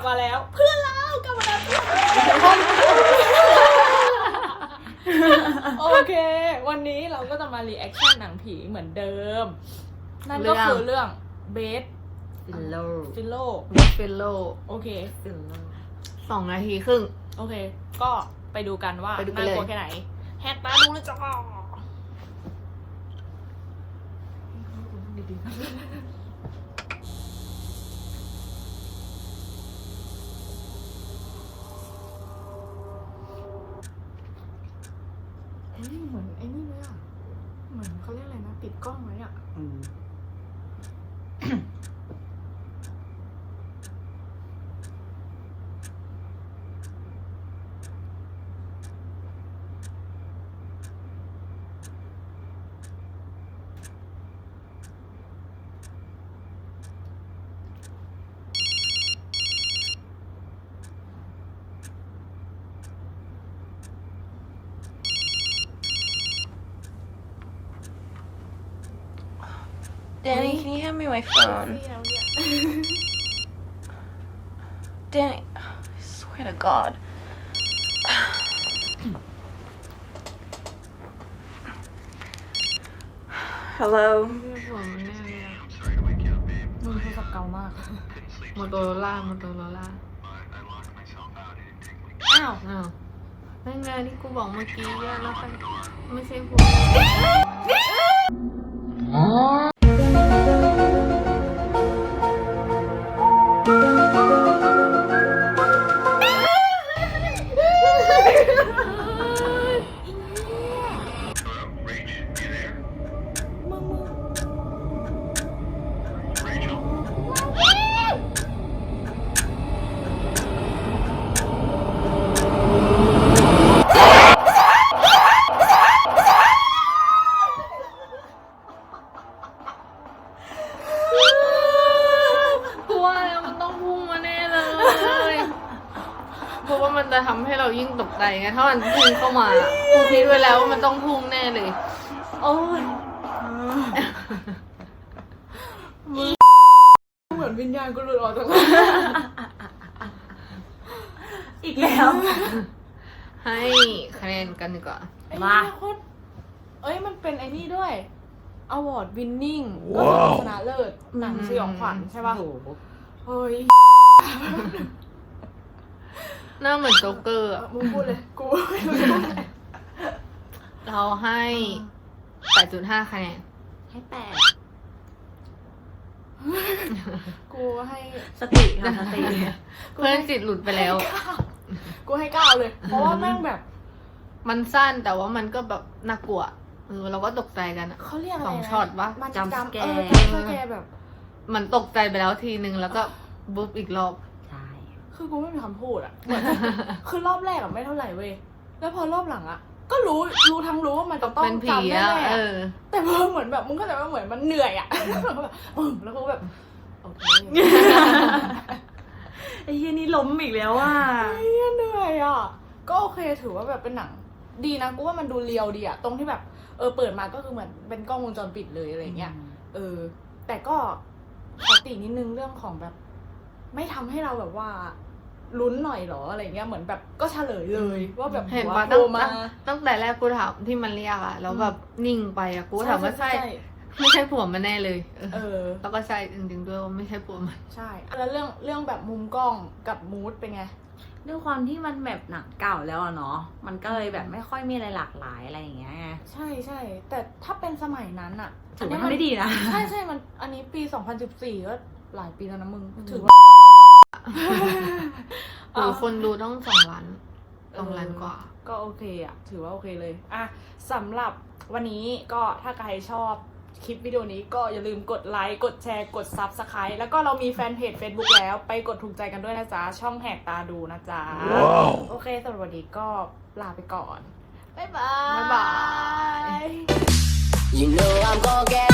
กลับมาแล้ว เพื่อนเรากลับมาแล้วโอเค วันนี้เราก็จะมารีแอคชั่นหนังผีเหมือนเดิม นั่นก็คือเรื่องเบสฟิลโลฟิโลเบสฟิลโลโอเคฟิลโลสองนาทีครึ่ง โอเค ก็ไปดูกันว่าไปดูกันน่าเลยกลัวแค่ไหน แฮกตาดูเลยจ้าเฮ้ยเหมือนไอ้นี่เลยอะ เหมือนเขาเรียกอะไรนะ ปิดกล้องไว้อะ อืม Danny, can you hand me my phone? นี่แล้วเนี่ย Danny, I swear to God. Hello. ไม่ใช่ผมแน่เลยอะมึงโทรศัพท์เก่ามากโมโตโรล่าโมโตโรล่าอ้าวอ้าวนั่นไงที่กูบอกเมื่อกี้อะแล้วใครไม่ใช่ผ เพราะว่ามันจะทำให้เรายิ่งตกใจไงถ้ามันพุ่งเข้ามากูคิดไว้แล้วว่ามันต้องพุ่งแน่เลย โอ้ยเหมือนวิญญาณกูหลุดออกจากร่างอีกแล้ว ให้คะแนนกันดีกว่า ไอ้เหี้ยโคตรเอ้ยมันเป็นไอ้นี่ด้วย award winning ก็คือชนะเลิศหนังสยองขวัญใช่ป่ะ โอ้โหเฮ้ย หน้าเหมือนโจ๊กเกอร์อะมึงพูดเลย กูไม่รู้จะพูดอะไรเราให้8.5คะแนนให้แปดกูให้ สติค่ะสติ เพื่อนจิตหลุดไปแล้ว กูให้เก้าเลย เพราะว่าแม่งแบบ มันสั้นแต่ว่ามันก็แบบน่ากลัวเออเราก็ตกใจกันอะเขาเรียกอะไรสองนะช็อตปะมัน Jump จำ scare เออจำสแกร์แบบมันตกใจไปแล้วทีนึงแล้วก็บุ๊บอีกรอบใช่ คือกูไม่มีคำพูดอะเหมือนคือรอบแรกอะไม่เท่าไหร่เว้ย แล้วพอรอบหลังอะก็รู้รู้ทั้งรู้ว่ามันจะต้องเป็นผีจำแน่อะๆเออะอ แต่พอเหมือนแบบมึงก็แต่ว่าเหมือนมันเหนื่อยอะแล้วก็แบบอืมแล้วก็แบบโอเคไอ้เฮียนี่ล้มอีกแล้วอะ เหี้ยเหนื่อยอะก็โอเคถือว่าแบบเป็นหนัง ดีนะกูว่ามันดูเรียวดีอะตรงที่แบบเออเปิดมาก็คือเหมือนเป็นกล้องวงจรปิดเลยอะไรเงี้ย เออ แต่ก็ขอตินิดนึงเรื่องของแบบ ไม่ทำให้เราแบบว่า ลุ้นหน่อยเหรออะไรเงี้ยเหมือนแบบก็เฉลยเลยว่าแบบเห็นหัวปะโผตั้งล่มาตั้งตั้งแต่แรกกูถามที่มันเรียกอะแล้วแบบนิ่งไปอะกูถามว่าใช่ไม่ใช่ผัวมันแน่เลยเออเออ แล้วก็ใช่จริงๆด้วยว่าไม่ใช่ผัวมัน ใช่ แล้วเรื่องเรื่องแบบมุมกล้องกับมูดเป็นไงด้วยความที่มันแบบหนังเก่าแล้วอะเนาะ มันก็เลยแบบไม่ค่อยมีอะไรหลากหลายอะไรอย่างเงี้ยไงใช่ใช่ แต่ถ้าเป็นสมัยนั้นอะถือว่ามัทำได้ดีนะ ใช่ใช่มัน อันนี้ปี 2014 ก็หลายปีแล้วนะมึง ถือว่า หรือคนดูต้องสองล้านสองล้านกว่า ก็โอเคอะ ถือว่าโอเคเลย อะสำหรับวันนี้ก็ถ้าใครชอบคลิปวิดีโอนี้ก็อย่าลืมกดไลค์ กดแชร์ กดซับสไครต์แล้วก็เรามีแฟนเพจ Facebook แล้ว ไปกดถูกใจกันด้วยนะจ๊ะ ช่องแหกตาดูนะจ๊ะโอเคสำหรับวันนี้ก็ลาไปก่อน บ๊ายบาย บ๊ายบาย